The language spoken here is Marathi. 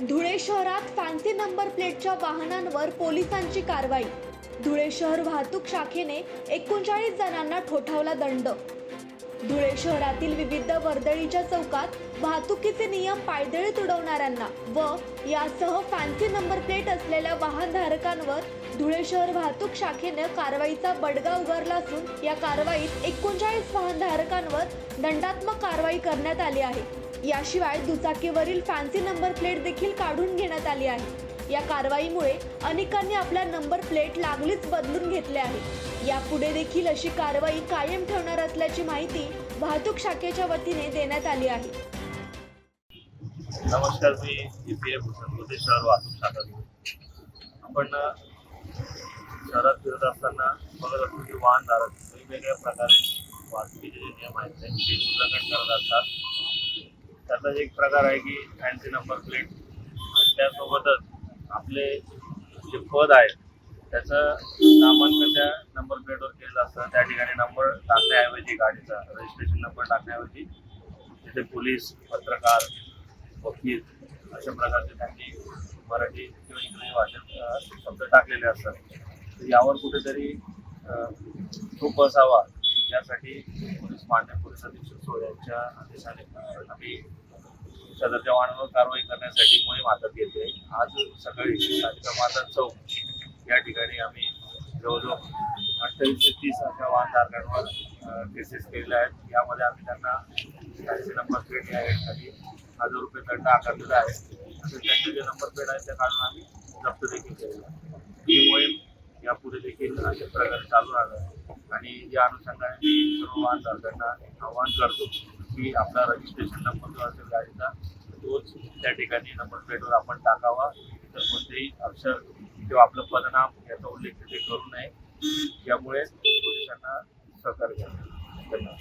धुळे शहरात फॅन्सी नंबर प्लेटच्या वाहनांवर पोलिसांची कारवाई. धुळे शहर वाहतूक शाखेने एकोणचाळीस जणांना ठोठावला दंड. धुळे शहरातील विविध वर्दळीच्या चौकात वाहतुकीचे नियम पायदळी तुडवणाऱ्यांना व यासह फॅन्सी नंबर प्लेट असलेल्या वाहनधारकांवर धुळे शहर वाहतूक शाखेने कारवाईचा बडगा उगारला असून या कारवाईत एकोणचाळीस वाहनधारकांवर दंडात्मक कारवाई करण्यात आली आहे. याशिवाय दुचाकीवरील फॅन्सी नंबर प्लेट देखील काढून घेण्यात आली आहे. या कारवाईमुळे अनेकांनी आपल्या नंबर प्लेट लागलीच बदलून घेतले आहे. यापुढे देखील अशी कारवाई कायम ठेवणार असल्याची माहिती वाहतूक शाखेच्या वतीने देण्यात आली आहे. नमस्कार मी शहर वाहतूक शाखा. आपण शहरात फिरत असताना बघत असतो की वाहनधारक वेगवेगळ्या प्रकारे वाहतुकीचे जे नियम आहेत त्यांचे उल्लंघन करत असतात. त्याचाच एक प्रकार आहे की फॅन्सी नंबर प्लेट आणि त्यासोबतच आपले जे पद आहे त्याचं नामांकन त्या नंबर प्लेटवर केलेलं असतं. त्या ठिकाणी नंबर टाकण्याऐवजी गाडीचा रजिस्ट्रेशन नंबर टाकण्याऐवजी तिथे पोलीस पत्रकार वकील अशा प्रकारचे त्यांनी मराठी किंवा इंग्रजी भाषेत शब्द टाकलेले असतात. तर यावर कुठेतरी खूप असावा. यासाठी पोलीस मान्य पोलीस अधीक्षक यांच्या आदेशाने आम्ही सदरच्या वाहनावर कारवाई करण्यासाठी मोहीम हातात घेतली आज सकाळी राधिका माता चौक या ठिकाणी आम्ही जवळजवळ अठ्ठावीस ते तीस अशा वाहनधारकांवर केसेस केलेल्या आहेत. यामध्ये आम्ही त्यांना त्यांचे नंबर प्लेट या रेटसाठी हजार रुपये दंड आकारलेला आहे. तसेच त्यांचे जे नंबर प्लेट आहेत त्या काढून आम्ही जप्त देखील केलेला आहे ही मोहीम यापुढे देखील अशा प्रकारे चालू राहणार आहे. आणि या अनुषंगाने सर्व वाहनधारकांना आवाहन करतो. की आपला रजिस्ट्रेशन नंबर जो असेल गाडीचा तोच त्या ठिकाणी नंबर प्लेटवर आपण टाकावा. इतर कोणतेही अक्षर किंवा आपलं पदनाम याचा उल्लेख तिथे करू नये. त्यामुळे पोलिसांना सहकार्य धन्यवाद.